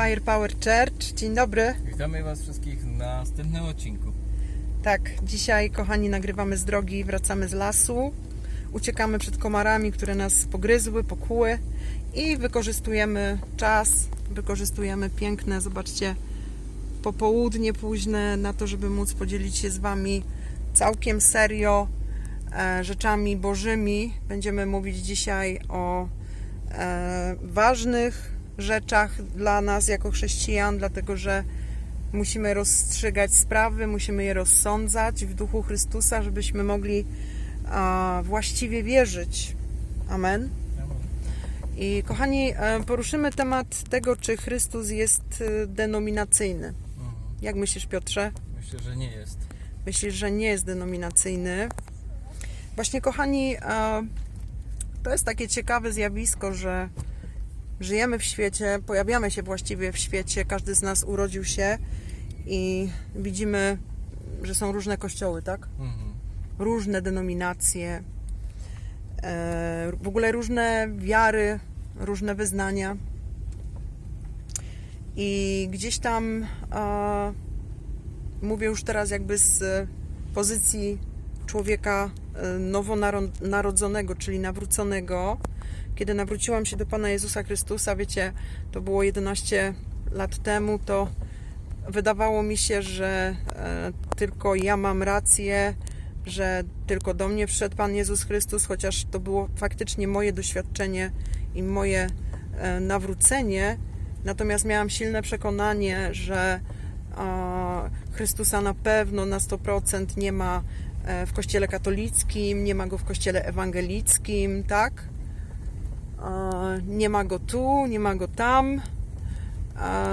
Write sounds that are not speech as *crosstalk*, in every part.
Fire Power Church. Dzień dobry. Witamy Was wszystkich na następnym odcinku. Tak, dzisiaj, kochani, nagrywamy z drogi, wracamy z lasu. Uciekamy przed komarami, które nas pogryzły, pokuły i wykorzystujemy czas, wykorzystujemy piękne, zobaczcie, popołudnie późne na to, żeby móc podzielić się z Wami całkiem serio e, rzeczami bożymi. Będziemy mówić dzisiaj o e, ważnych rzeczach dla nas jako chrześcijan, dlatego że musimy rozstrzygać sprawy, musimy je rozsądzać w duchu Chrystusa, żebyśmy mogli właściwie wierzyć. Amen. I kochani, e, poruszymy temat tego, czy Chrystus jest e, denominacyjny. Mhm. Jak myślisz, Piotrze? Myślę, że nie jest. Myślisz, że nie jest denominacyjny? Właśnie, kochani, e, to jest takie ciekawe zjawisko, że żyjemy w świecie, pojawiamy się właściwie w świecie, każdy z nas urodził się i widzimy, że są różne kościoły, tak? Mhm. Różne denominacje, e, w ogóle różne wiary, różne wyznania. I gdzieś tam mówię już teraz jakby z pozycji człowieka e, nowonarodzonego, czyli nawróconego. Kiedy nawróciłam się do Pana Jezusa Chrystusa, wiecie, to było 11 lat temu, to wydawało mi się, że e, tylko ja mam rację, że tylko do mnie przyszedł Pan Jezus Chrystus, chociaż to było faktycznie moje doświadczenie i moje e, nawrócenie. Natomiast miałam silne przekonanie, że Chrystusa na pewno na 100% nie ma e, w kościele katolickim, nie ma go w kościele ewangelickim, tak? Nie ma go tu, nie ma go tam,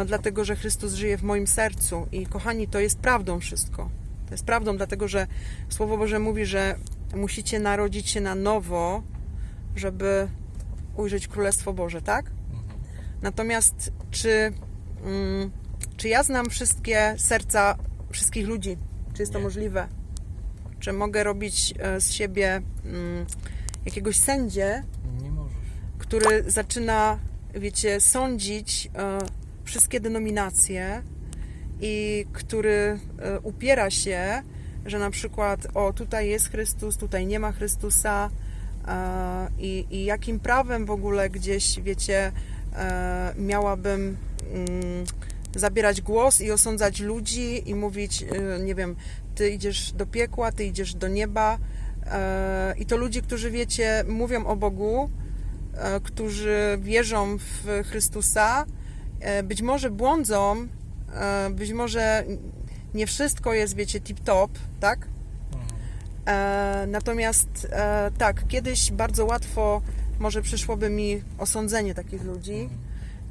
dlatego że Chrystus żyje w moim sercu. I kochani, to jest prawdą wszystko. To jest prawdą, dlatego że Słowo Boże mówi, że musicie narodzić się na nowo, żeby ujrzeć Królestwo Boże, tak? Mhm. Natomiast czy, mm, czy ja znam wszystkie serca wszystkich ludzi? Czy jest to Nie. możliwe? Czy mogę robić e, z siebie mm, jakiegoś możesz. Który zaczyna, wiecie, sądzić e, wszystkie denominacje i który e, upiera się, że na przykład, o tutaj jest Chrystus, tutaj nie ma Chrystusa e, i, i jakim prawem w ogóle gdzieś, wiecie, miałabym mm, zabierać głos i osądzać ludzi i mówić, nie wiem, ty idziesz do piekła, ty idziesz do nieba. I to ludzie, którzy wiecie, mówią o Bogu, którzy wierzą w Chrystusa, e, być może błądzą, e, być może nie wszystko jest, wiecie, tip-top, tak? E, natomiast e, tak, kiedyś bardzo łatwo może przyszłoby mi osądzenie takich ludzi.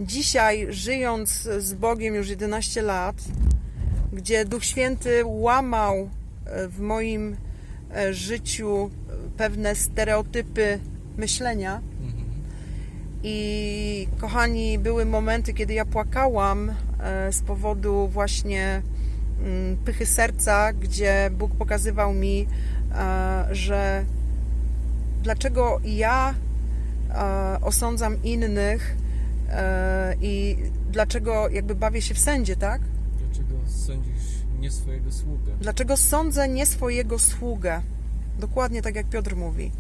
Dzisiaj, żyjąc z Bogiem już 11 lat, gdzie Duch Święty łamał e, w moim e, życiu pewne stereotypy myślenia. I kochani, były momenty, kiedy ja płakałam e, z powodu właśnie mm, pychy serca, gdzie Bóg pokazywał mi, e, że dlaczego ja e, osądzam innych i dlaczego jakby bawię się w sędzie, tak? Dlaczego sądzisz nie swojego sługę? Dlaczego sądzę nie swojego sługę? Dokładnie tak jak Piotr mówi.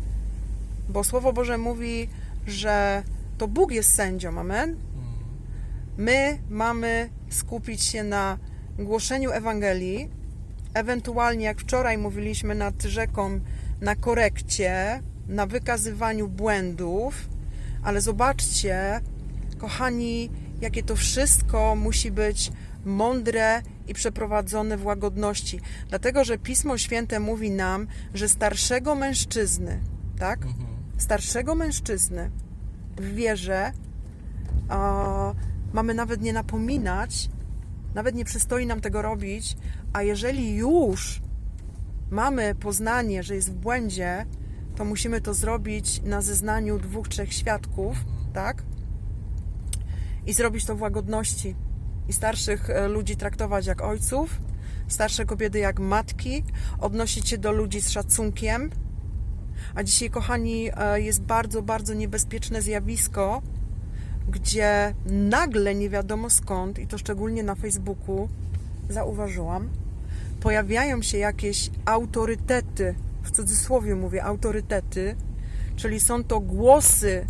Bo Słowo Boże mówi, że to Bóg jest sędzią, amen? Mhm. My mamy skupić się na głoszeniu Ewangelii, ewentualnie, jak wczoraj mówiliśmy nad rzeką, na korekcie, na wykazywaniu błędów, ale zobaczcie, kochani, jakie to wszystko musi być mądre i przeprowadzone w łagodności. Dlatego, że Pismo Święte mówi nam, że starszego mężczyzny, tak? Mhm. starszego mężczyzny w wierze mamy nawet nie napominać, nawet nie przystoi nam tego robić, a jeżeli już mamy poznanie, że jest w błędzie, to musimy to zrobić na zeznaniu dwóch, trzech świadków, tak? I zrobić to w łagodności. I starszych e, ludzi traktować jak ojców, starsze kobiety jak matki, odnosić się do ludzi z szacunkiem, a dzisiaj, kochani, e, jest bardzo, bardzo niebezpieczne zjawisko, gdzie nagle nie wiadomo skąd, i to szczególnie na Facebooku zauważyłam, pojawiają się jakieś autorytety, w cudzysłowie mówię autorytety, czyli są to głosy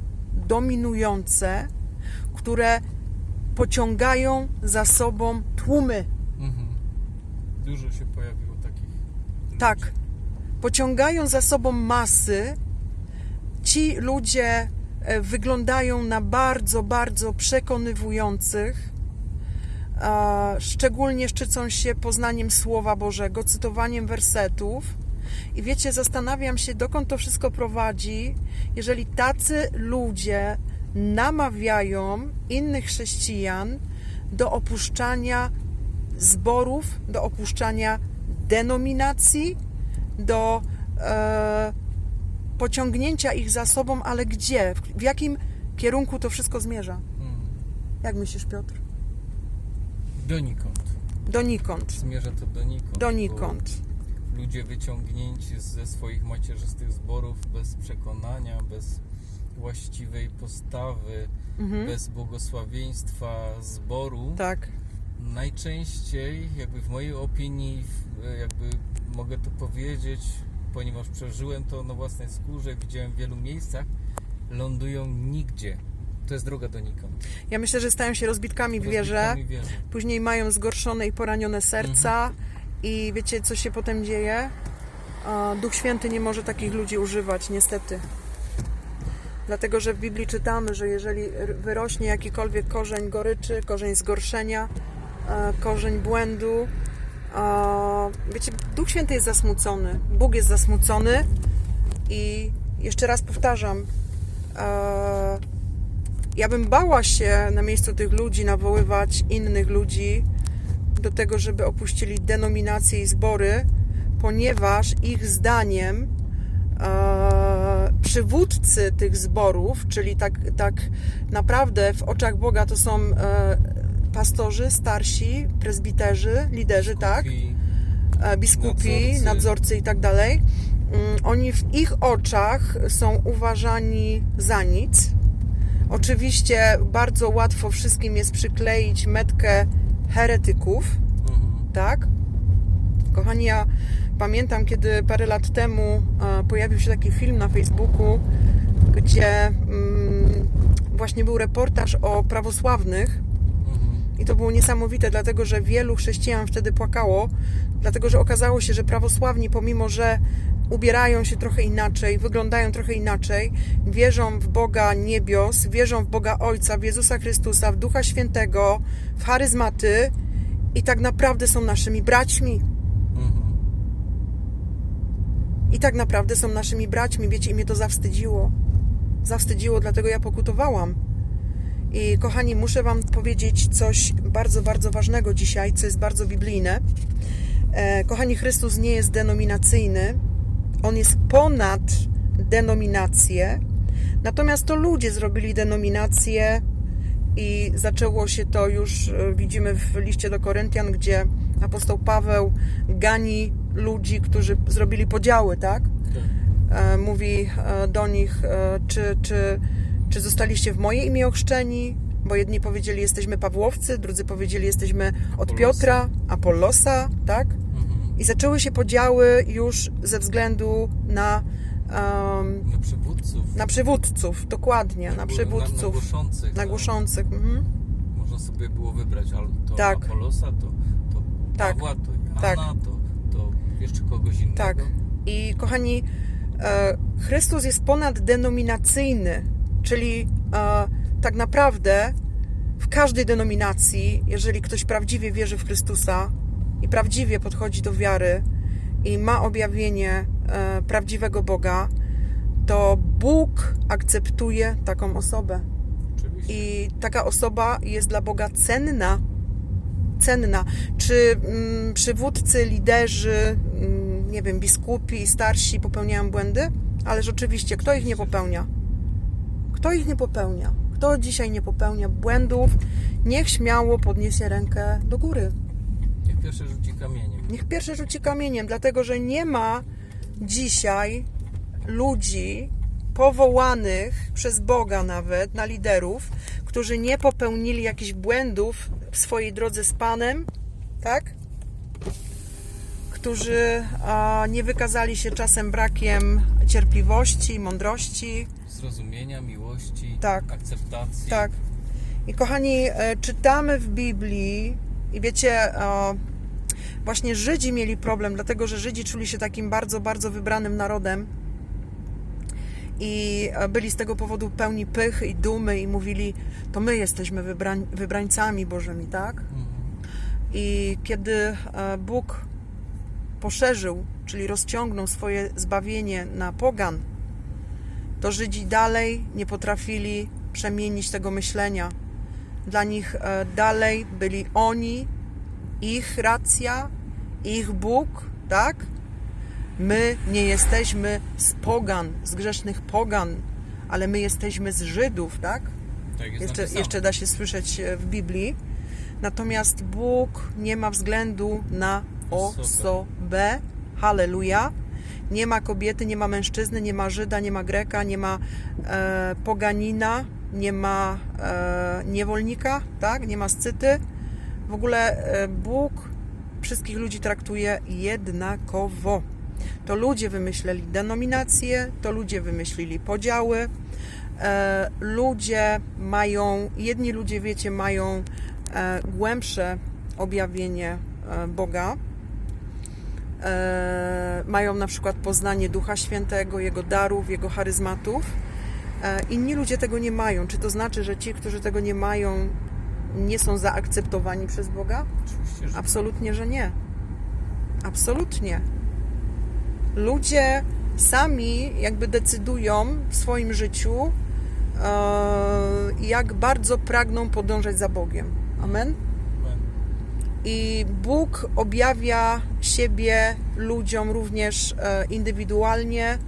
dominujące, które pociągają za sobą tłumy. Mhm. Dużo się pojawiło takich. Tak. Pociągają za sobą masy. Ci ludzie e, wyglądają na bardzo, bardzo przekonywujących. Szczególnie szczycą się poznaniem Słowa Bożego, cytowaniem wersetów. I wiecie, zastanawiam się, dokąd to wszystko prowadzi, jeżeli tacy ludzie namawiają innych chrześcijan do opuszczania zborów, do opuszczania denominacji, do e, pociągnięcia ich za sobą, ale gdzie? W, w jakim kierunku to wszystko zmierza? Mhm. Jak myślisz, Piotr? Donikąd. Donikąd. Zmierza to donikąd. Donikąd. Ludzie wyciągnięci ze swoich macierzystych zborów bez przekonania, bez właściwej postawy, Mhm. bez błogosławieństwa zboru. Tak. Najczęściej, jakby w mojej opinii, jakby mogę to powiedzieć, ponieważ przeżyłem to na własnej skórze, widziałem w wielu miejscach, lądują nigdzie. To jest droga donikąd. Ja myślę, że stają się rozbitkami w wierzy. później mają zgorszone i poranione serca i wiecie, co się potem dzieje? Duch Święty nie może takich ludzi używać, niestety. Dlatego, że w Biblii czytamy, że jeżeli wyrośnie jakikolwiek korzeń goryczy, korzeń zgorszenia, korzeń błędu, a, wiecie, Duch Święty jest zasmucony, Bóg jest zasmucony. I jeszcze raz powtarzam, e, ja bym bała się na miejscu tych ludzi nawoływać innych ludzi do tego, żeby opuścili denominacje i zbory, ponieważ ich zdaniem e, przywódcy tych zborów, czyli tak, tak naprawdę w oczach Boga to są e, pastorzy, starsi, prezbiterzy, liderzy, tak? I e, biskupi, Nadzorcy. nadzorcy i tak dalej, mm, oni w ich oczach są uważani za nic. Oczywiście bardzo łatwo wszystkim jest przykleić metkę heretyków, mhm. tak? Kochani, ja pamiętam, kiedy parę lat temu e, pojawił się taki film na Facebooku, gdzie mm, właśnie był reportaż o prawosławnych. I to było niesamowite, dlatego że wielu chrześcijan wtedy płakało, dlatego że okazało się, że prawosławni, pomimo że ubierają się trochę inaczej, wyglądają trochę inaczej, wierzą w Boga niebios, wierzą w Boga Ojca, w Jezusa Chrystusa, w Ducha Świętego, w charyzmaty i tak naprawdę są naszymi braćmi. Mhm. I tak naprawdę są naszymi braćmi, wiecie, i mnie to zawstydziło. Zawstydziło, dlatego ja pokutowałam. I kochani, muszę Wam powiedzieć coś bardzo, bardzo ważnego dzisiaj, co jest bardzo biblijne. E, kochani, Chrystus nie jest denominacyjny, on jest ponad denominację. Natomiast to ludzie zrobili denominację i zaczęło się to już, e, widzimy w liście do Koryntian, gdzie apostoł Paweł gani ludzi, którzy zrobili podziały, tak? Tak. E, mówi do nich, czy, czy, czy zostaliście w moje imię ochrzczeni? Bo jedni powiedzieli, jesteśmy Pawłowcy, drudzy powiedzieli, jesteśmy od Apollosa. Piotra, Apollosa, tak? Mhm. I zaczęły się podziały już ze względu na, em, Na przywódców. na przywódców, dokładnie, na Na, na przywódców, głoszących. na tak. głoszących. Mhm. Można sobie było wybrać, ale to Tak. Apolosa, to, to Tak. Pawła, to Tak. to, to jeszcze kogoś innego. Tak. I kochani, e, Chrystus jest ponaddenominacyjny, czyli e, tak naprawdę w każdej denominacji, jeżeli ktoś prawdziwie wierzy w Chrystusa i prawdziwie podchodzi do wiary i ma objawienie e, prawdziwego Boga, to Bóg akceptuje taką osobę. Oczywiście. I taka osoba jest dla Boga cenna. Cenna. Czy mm, przywódcy, liderzy, mm, nie wiem, biskupi starsi popełniają błędy? Ależ oczywiście, kto ich nie popełnia? Kto ich nie popełnia? Kto dzisiaj nie popełnia błędów? Niech śmiało podniesie rękę do góry. Niech pierwszy rzuci kamieniem. Niech pierwszy rzuci kamieniem, dlatego że nie ma dzisiaj ludzi, powołanych przez Boga nawet na liderów, którzy nie popełnili jakichś błędów w swojej drodze z Panem, tak? Którzy nie wykazali się czasem brakiem cierpliwości, mądrości, Zrozumienia, miłości, Tak. akceptacji. Tak. I kochani, e, czytamy w Biblii i wiecie, e, właśnie Żydzi mieli problem, dlatego że Żydzi czuli się takim bardzo, bardzo wybranym narodem i e, byli z tego powodu pełni pychy i dumy i mówili, to my jesteśmy wybrań, wybrańcami Bożymi, tak? Mhm. I kiedy Bóg poszerzył, czyli rozciągnął swoje zbawienie na pogan, to Żydzi dalej nie potrafili przemienić tego myślenia. Dla nich e, dalej byli oni, ich racja, ich Bóg, tak? My nie jesteśmy z pogan, z grzesznych pogan, ale my jesteśmy z Żydów, tak? Tak jest Jeszcze, napisane. jeszcze da się słyszeć e, w Biblii. Natomiast Bóg nie ma względu na Osobę. Halleluja. Nie ma kobiety, nie ma mężczyzny, nie ma Żyda, nie ma Greka, nie ma e, poganina, nie ma e, niewolnika, tak? nie ma scyty. W ogóle e, Bóg wszystkich ludzi traktuje jednakowo. To ludzie wymyśleli denominacje, to ludzie wymyślili podziały. E, ludzie mają, jedni ludzie, wiecie, mają e, głębsze objawienie e, Boga. E, mają na przykład poznanie Ducha Świętego, Jego darów, Jego charyzmatów. E, inni ludzie tego nie mają. Czy to znaczy, że ci, którzy tego nie mają, nie są zaakceptowani przez Boga? Oczywiście, że Absolutnie, że nie. Absolutnie. Ludzie sami jakby decydują w swoim życiu, e, jak bardzo pragną podążać za Bogiem. Amen. I Bóg objawia siebie ludziom również e, indywidualnie,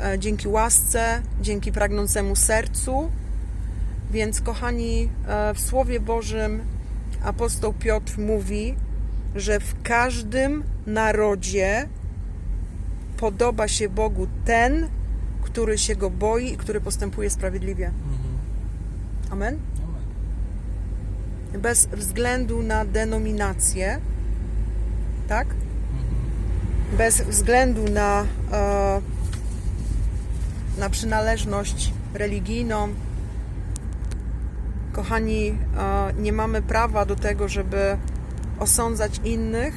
e, dzięki łasce, dzięki pragnącemu sercu. Więc, kochani, e, w Słowie Bożym apostoł Piotr mówi, że w każdym narodzie podoba się Bogu ten, który się go boi i który postępuje sprawiedliwie. Mhm. Amen Amen. Bez względu na denominację, tak? Bez względu na, e, na przynależność religijną. Kochani, e, nie mamy prawa do tego, żeby osądzać innych,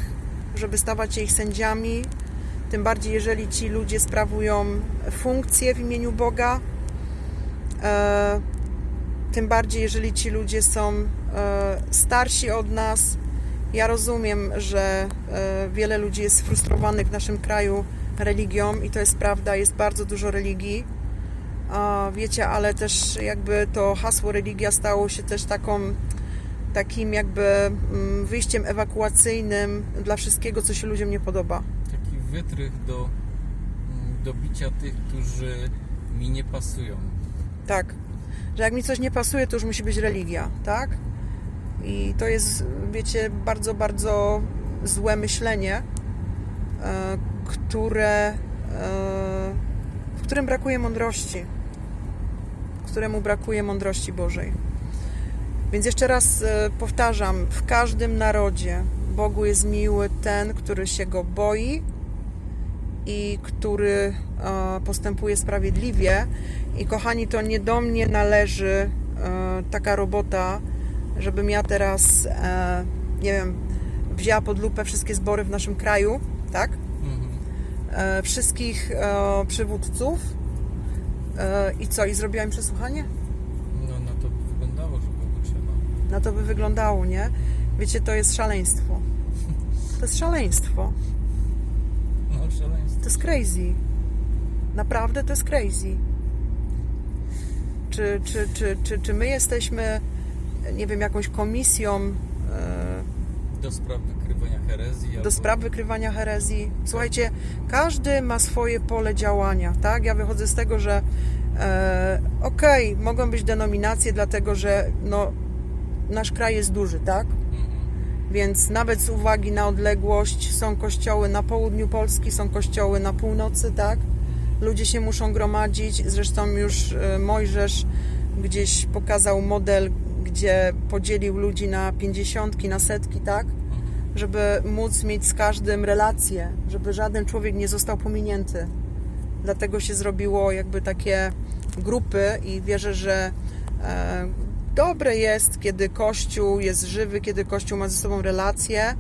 żeby stawać ich sędziami. Tym bardziej, jeżeli ci ludzie sprawują funkcje w imieniu Boga. Tym bardziej, jeżeli ci ludzie są e, starsi od nas. Ja rozumiem, że e, wiele ludzi jest sfrustrowanych w naszym kraju religią i to jest prawda, jest bardzo dużo religii. Wiecie, ale też jakby to hasło religia stało się też taką takim jakby mm, wyjściem ewakuacyjnym dla wszystkiego, co się ludziom nie podoba. Taki wytrych do, mm, do bicia tych, którzy mi nie pasują. Tak. Że jak mi coś nie pasuje, to już musi być religia, tak? I to jest, wiecie, bardzo, bardzo złe myślenie, e, które, e, w którym brakuje mądrości, któremu brakuje mądrości Bożej. Więc jeszcze raz e, powtarzam, w każdym narodzie Bogu jest miły ten, który się go boi i który e, postępuje sprawiedliwie. I kochani, to nie do mnie należy e, taka robota, żebym ja teraz, e, nie wiem, wzięła pod lupę wszystkie zbory w naszym kraju, tak? Mhm. Wszystkich przywódców. I co? I zrobiła im przesłuchanie? No na to by wyglądało, że Bogu trzeba. Na to by wyglądało, nie? Wiecie, to jest szaleństwo. To jest szaleństwo. To jest crazy. Naprawdę to jest crazy. Czy, czy, czy, czy, czy my jesteśmy, nie wiem, jakąś komisją e, Do spraw wykrywania herezji. do albo- spraw wykrywania herezji? Słuchajcie, każdy ma swoje pole działania, tak? Ja wychodzę z tego, że e, okej, mogą być denominacje, dlatego że no, nasz kraj jest duży, tak? Więc nawet z uwagi na odległość są kościoły na południu Polski, są kościoły na północy, tak? ludzie się muszą gromadzić. Zresztą już e, Mojżesz gdzieś pokazał model, gdzie podzielił ludzi na pięćdziesiątki, na setki, tak? Żeby móc mieć z każdym relacje, żeby żaden człowiek nie został pominięty. Dlatego się zrobiło jakby takie grupy i wierzę, że e, dobre jest, kiedy Kościół jest żywy, kiedy Kościół ma ze sobą relacje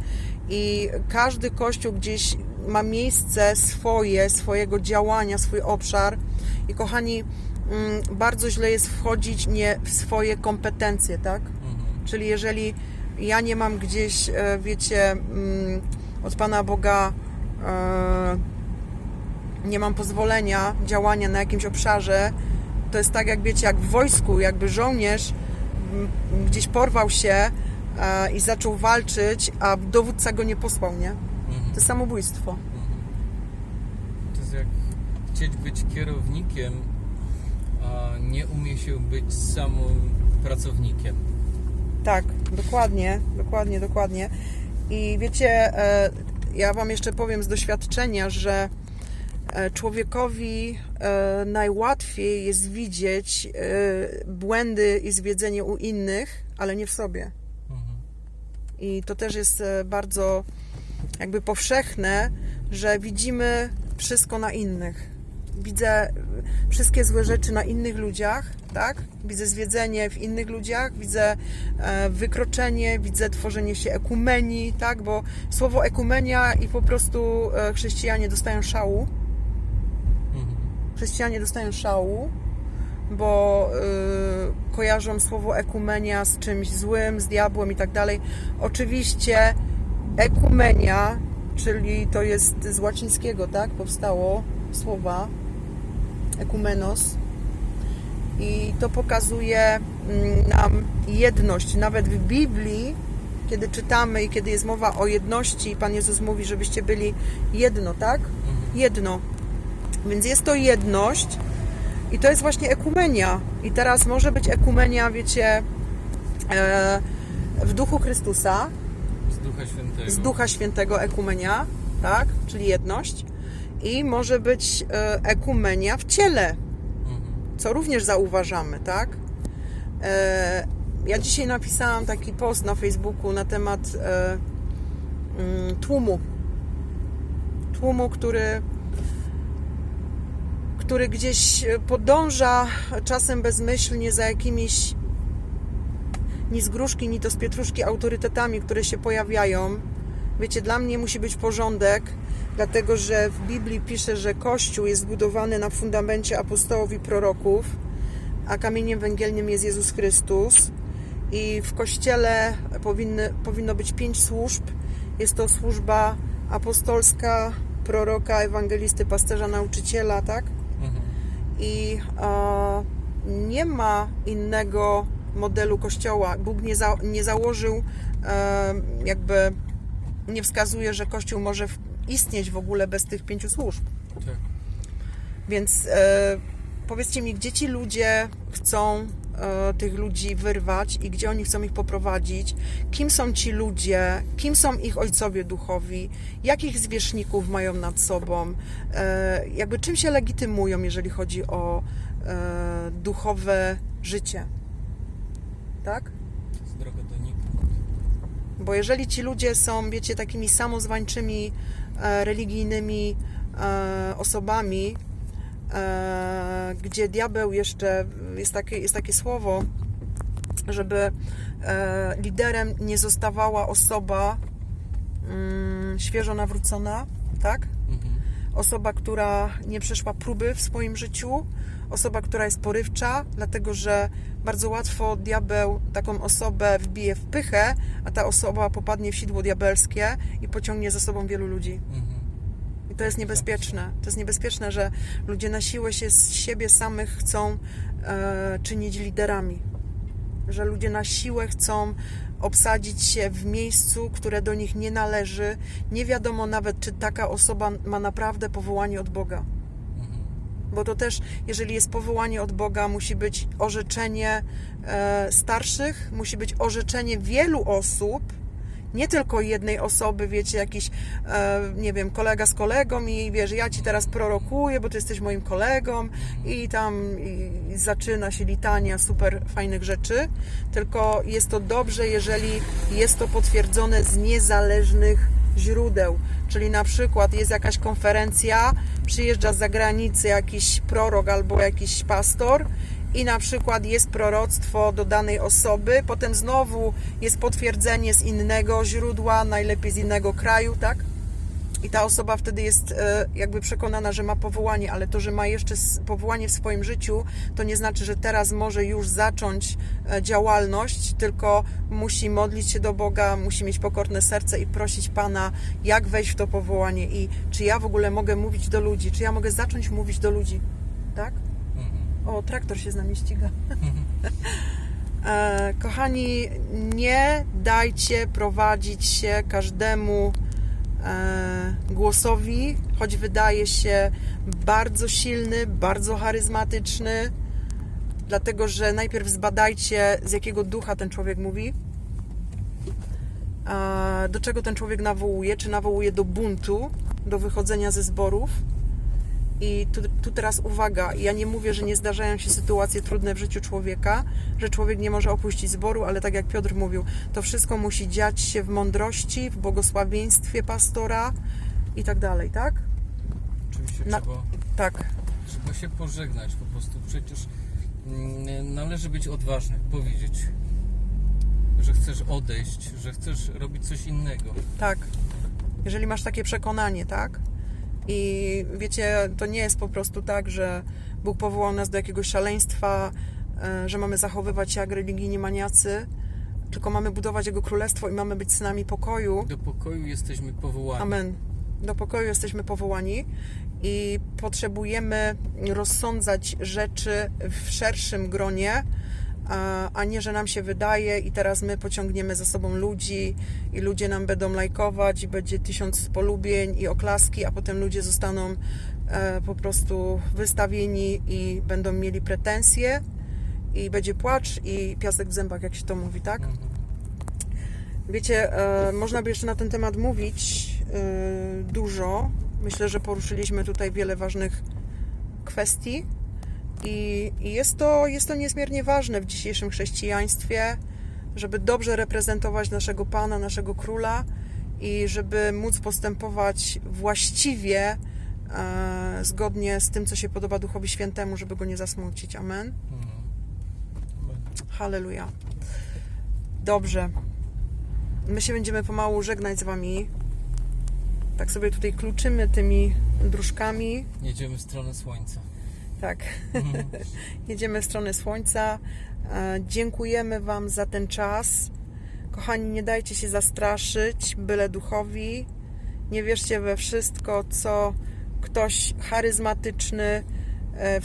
i każdy Kościół gdzieś ma miejsce swoje, swojego działania, swój obszar. I kochani, mm, bardzo źle jest wchodzić nie w swoje kompetencje, tak? Mhm. Czyli jeżeli ja nie mam gdzieś, e, wiecie, mm, od Pana Boga, e, nie mam pozwolenia działania na jakimś obszarze, to jest tak, jak wiecie, jak w wojsku, jakby żołnierz gdzieś porwał się e, i zaczął walczyć, a dowódca go nie posłał, nie? Mhm. To jest samobójstwo. To jest jak chcieć być kierownikiem, a nie umie się być samym pracownikiem. Tak, dokładnie, dokładnie, dokładnie. I wiecie, e, ja Wam jeszcze powiem z doświadczenia, że człowiekowi e, najłatwiej jest widzieć e, błędy i zwiedzenie u innych, ale nie w sobie. Mhm. I to też jest e, bardzo jakby powszechne, że widzimy wszystko na innych. Widzę e, wszystkie złe rzeczy na innych ludziach, tak? Widzę zwiedzenie w innych ludziach, widzę e, wykroczenie, widzę tworzenie się ekumenii, tak? Bo słowo ekumenia i po prostu e, chrześcijanie dostają szału. Mhm. Chrześcijanie dostają szału, bo y, kojarzą słowo ekumenia z czymś złym, z diabłem i tak dalej. Oczywiście ekumenia, czyli to jest z łacińskiego, tak? Powstało słowa ekumenos i to pokazuje mm, nam jedność. Nawet w Biblii, kiedy czytamy i kiedy jest mowa o jedności, Pan Jezus mówi, żebyście byli jedno, tak? Jedno. Więc jest to jedność i to jest właśnie ekumenia. I teraz może być ekumenia, wiecie, e, w duchu Chrystusa, Z Ducha Świętego. z ducha świętego ekumenia, tak? Czyli jedność. I może być e, ekumenia w ciele, Mhm. co również zauważamy, tak? E, ja dzisiaj napisałam taki post na Facebooku na temat mm, tłumu. Tłumu, który który gdzieś podąża czasem bezmyślnie za jakimiś ni z gruszki, ni to z pietruszki autorytetami, które się pojawiają. Wiecie, dla mnie musi być porządek, dlatego że w Biblii pisze, że Kościół jest zbudowany na fundamencie apostołów i proroków, a kamieniem węgielnym jest Jezus Chrystus. I w Kościele powinny, powinno być pięć służb. Jest to służba apostolska, proroka, ewangelisty, pasterza, nauczyciela, tak? I e, nie ma innego modelu kościoła. Bóg nie, za, nie założył, e, jakby nie wskazuje, że kościół może istnieć w ogóle bez tych pięciu służb. Tak. Więc e, powiedzcie mi, gdzie ci ludzie chcą e, tych ludzi wyrwać i gdzie oni chcą ich poprowadzić? Kim są ci ludzie? Kim są ich ojcowie duchowi? Jakich zwierzchników mają nad sobą? E, jakby czym się legitymują, jeżeli chodzi o e, duchowe życie? Tak? Droga donikąd. Bo jeżeli ci ludzie są, wiecie, takimi samozwańczymi, e, religijnymi e, osobami, gdzie diabeł jeszcze, jest takie, jest takie słowo, żeby e, liderem nie zostawała osoba mm, świeżo nawrócona, tak? Mhm. Osoba, która nie przeszła próby w swoim życiu, osoba, która jest porywcza, dlatego że bardzo łatwo diabeł taką osobę wbije w pychę, a ta osoba popadnie w sidło diabelskie i pociągnie za sobą wielu ludzi. Mhm. To jest niebezpieczne. To jest niebezpieczne, że ludzie na siłę się z siebie samych chcą e, czynić liderami. Że ludzie na siłę chcą obsadzić się w miejscu, które do nich nie należy. Nie wiadomo nawet, czy taka osoba ma naprawdę powołanie od Boga. Bo to też, jeżeli jest powołanie od Boga, musi być orzeczenie e, starszych, musi być orzeczenie wielu osób, nie tylko jednej osoby, wiecie, jakiś, e, nie wiem, kolega z kolegą i wiesz, ja ci teraz prorokuję, bo ty jesteś moim kolegą i tam i, zaczyna się litania super fajnych rzeczy, tylko jest to dobrze, jeżeli jest to potwierdzone z niezależnych źródeł, czyli na przykład jest jakaś konferencja, przyjeżdża z zagranicy jakiś prorok albo jakiś pastor i na przykład jest proroctwo do danej osoby, potem znowu jest potwierdzenie z innego źródła, najlepiej z innego kraju, tak? I ta osoba wtedy jest e, jakby przekonana, że ma powołanie, ale to, że ma jeszcze powołanie w swoim życiu, to nie znaczy, że teraz może już zacząć e, działalność, tylko musi modlić się do Boga, musi mieć pokorne serce i prosić Pana, jak wejść w to powołanie i czy ja w ogóle mogę mówić do ludzi, czy ja mogę zacząć mówić do ludzi, tak? Mhm. O, traktor się z nami ściga. *laughs* E, Kochani, nie dajcie prowadzić się każdemu e, głosowi, choć wydaje się bardzo silny, bardzo charyzmatyczny, dlatego że najpierw zbadajcie, z jakiego ducha ten człowiek mówi, do czego ten człowiek nawołuje, czy nawołuje do buntu, do wychodzenia ze zborów. I tu, tu teraz uwaga, ja nie mówię, że nie zdarzają się sytuacje trudne w życiu człowieka, że człowiek nie może opuścić zboru, ale tak jak Piotr mówił, to wszystko musi dziać się w mądrości, w błogosławieństwie pastora i tak dalej, tak? Oczywiście Na- trzeba, Tak, trzeba się pożegnać po prostu. Przecież mm, należy być odważnym, powiedzieć, że chcesz odejść, że chcesz robić coś innego. tak. Jeżeli masz takie przekonanie, tak? I wiecie, to nie jest po prostu tak, że Bóg powołał nas do jakiegoś szaleństwa, e, że mamy zachowywać się jak religijni maniacy, tylko mamy budować Jego królestwo i mamy być synami pokoju. Do pokoju jesteśmy powołani. Amen. Do pokoju jesteśmy powołani i potrzebujemy rozsądzać rzeczy w szerszym gronie, a, nie, że nam się wydaje i teraz my pociągniemy za sobą ludzi i ludzie nam będą lajkować i będzie tysiąc polubień i oklaski, a potem ludzie zostaną e, po prostu wystawieni i będą mieli pretensje i będzie płacz i piasek w zębach, jak się to mówi, tak? Mhm. Wiecie, e, można by jeszcze na ten temat mówić e, dużo. Myślę, że poruszyliśmy tutaj wiele ważnych kwestii i, jest, to, jest to niezmiernie ważne w dzisiejszym chrześcijaństwie, żeby dobrze reprezentować naszego Pana, naszego Króla i żeby móc postępować właściwie e, zgodnie z tym, co się podoba Duchowi Świętemu, żeby go nie zasmucić. Amen. Mhm. Halleluja. Dobrze. My się będziemy pomału żegnać z Wami. Tak sobie tutaj kluczymy tymi dróżkami. Jedziemy w stronę słońca. Tak. Mhm. *laughs* Jedziemy w stronę słońca. E, Dziękujemy Wam za ten czas. Kochani, nie dajcie się zastraszyć, byle duchowi. Nie wierzcie we wszystko, co ktoś charyzmatyczny, e,